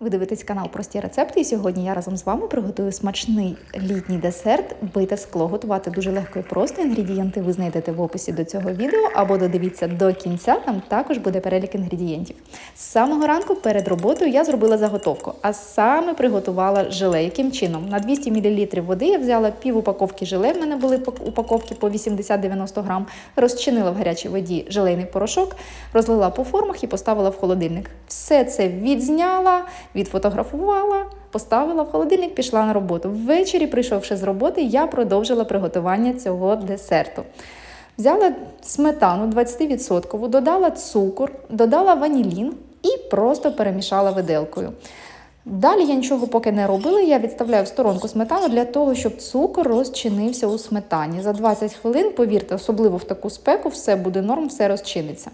Ви дивитесь канал Прості рецепти, і сьогодні я разом з вами приготую смачний літній десерт бите скло. Готувати дуже легко і просто. Інгредієнти ви знайдете в описі до цього відео або додивіться до кінця. Там також буде перелік інгредієнтів. З самого ранку перед роботою я зробила заготовку, а саме приготувала желе. Яким чином? На 200 мл води я взяла пів упаковки желе. В мене були упаковки по 80-90 грам. Розчинила в гарячій воді желейний порошок, розлила по формах і поставила в холодильник. Все це відзняла відфотографувала, поставила в холодильник, пішла на роботу. Ввечері, прийшовши з роботи, я продовжила приготування цього десерту. Взяла сметану 20%, додала цукор, додала ванілін і просто перемішала виделкою. Далі я нічого поки не робила, я відставляю в сторонку сметану для того, щоб цукор розчинився у сметані. За 20 хвилин, повірте, особливо в таку спеку, все буде норм, все розчиниться.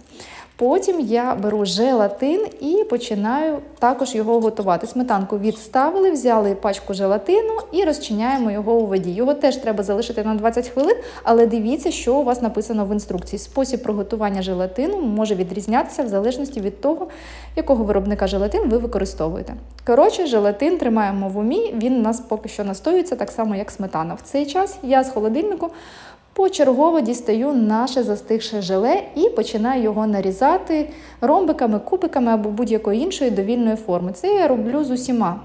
Потім я беру желатин і починаю також його готувати. Сметанку відставили, взяли пачку желатину і розчиняємо його у воді. Його теж треба залишити на 20 хвилин, але дивіться, що у вас написано в інструкції. Спосіб приготування желатину може відрізнятися в залежності від того, якого виробника желатин ви використовуєте. Коротше, желатин тримаємо в умі, він у нас поки що настоюється так само, як сметана. В цей час я з холодильнику. Почергово дістаю наше застигше желе і починаю його нарізати ромбиками, кубиками або будь-якої іншої довільної форми. Це я роблю з усіма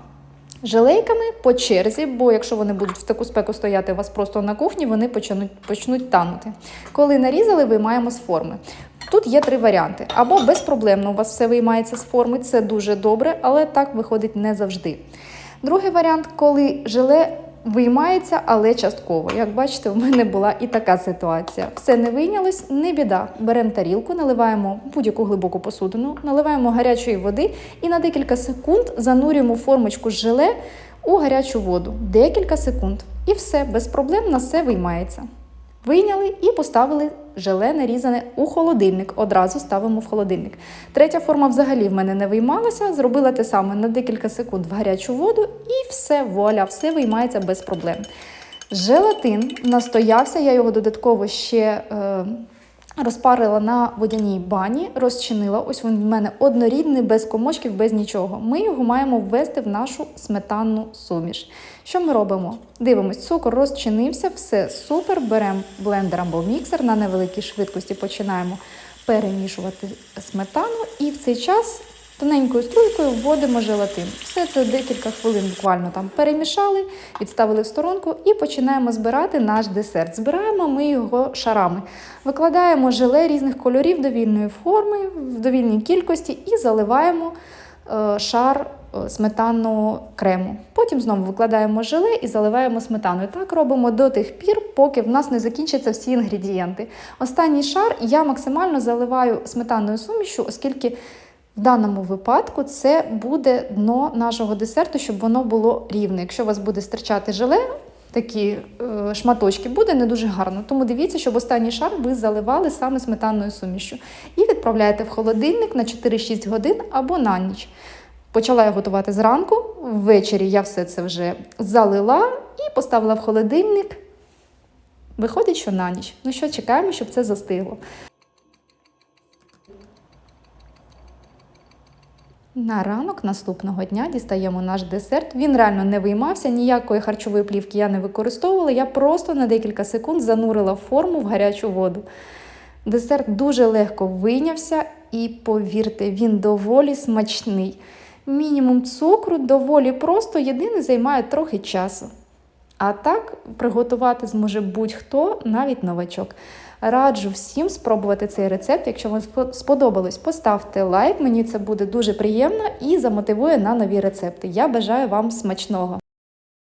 желейками по черзі, бо якщо вони будуть в таку спеку стояти у вас просто на кухні, вони почнуть, почнуть танути. Коли нарізали, виймаємо з форми. Тут є три варіанти. Або безпроблемно у вас все виймається з форми, це дуже добре, але так виходить не завжди. Другий варіант, коли желе виймається, але частково. Як бачите, в мене була і така ситуація. Все не вийнялось, не біда. Беремо тарілку, наливаємо будь-яку глибоку посудину, наливаємо гарячої води і на декілька секунд занурюємо формочку з желе у гарячу воду. Декілька секунд. І все, без проблем на все виймається. Вийняли і поставили желе нарізане у холодильник. Одразу ставимо в холодильник. Третя форма взагалі в мене не виймалася. Зробила те саме на декілька секунд в гарячу воду, і все, воля, все виймається без проблем. Желатин настоявся, я його додатково ще. Е Розпарила на водяній бані, розчинила. Ось він в мене однорідний, без комочків, без нічого. Ми його маємо ввести в нашу сметанну суміш. Що ми робимо? Дивимось, цукор розчинився, все супер. Беремо блендер або міксер на невеликій швидкості, починаємо перемішувати сметану, і в цей час Тоненькою струйкою вводимо желатин. Все це декілька хвилин буквально там перемішали, відставили в сторонку і починаємо збирати наш десерт. Збираємо ми його шарами. Викладаємо желе різних кольорів довільної форми в довільній кількості і заливаємо е, шар е, сметанного крему. Потім знову викладаємо желе і заливаємо сметаною. Так робимо до тих пір, поки в нас не закінчаться всі інгредієнти. Останній шар я максимально заливаю сметанною сумішю, оскільки. В даному випадку це буде дно нашого десерту, щоб воно було рівне. Якщо у вас буде стирчати желе, такі е, шматочки, буде не дуже гарно. Тому дивіться, щоб останній шар ви заливали саме сметанною сумішю. І відправляєте в холодильник на 4-6 годин або на ніч. Почала я готувати зранку, ввечері я все це вже залила і поставила в холодильник. Виходить, що на ніч. Ну що, чекаємо, щоб це застигло. На ранок наступного дня дістаємо наш десерт. Він реально не виймався, ніякої харчової плівки я не використовувала. Я просто на декілька секунд занурила форму в гарячу воду. Десерт дуже легко вийнявся, і, повірте, він доволі смачний. Мінімум цукру доволі просто, єдине займає трохи часу. А так приготувати зможе будь-хто, навіть новачок. Раджу всім спробувати цей рецепт. Якщо вам сподобалось, поставте лайк, мені це буде дуже приємно і замотивує на нові рецепти. Я бажаю вам смачного!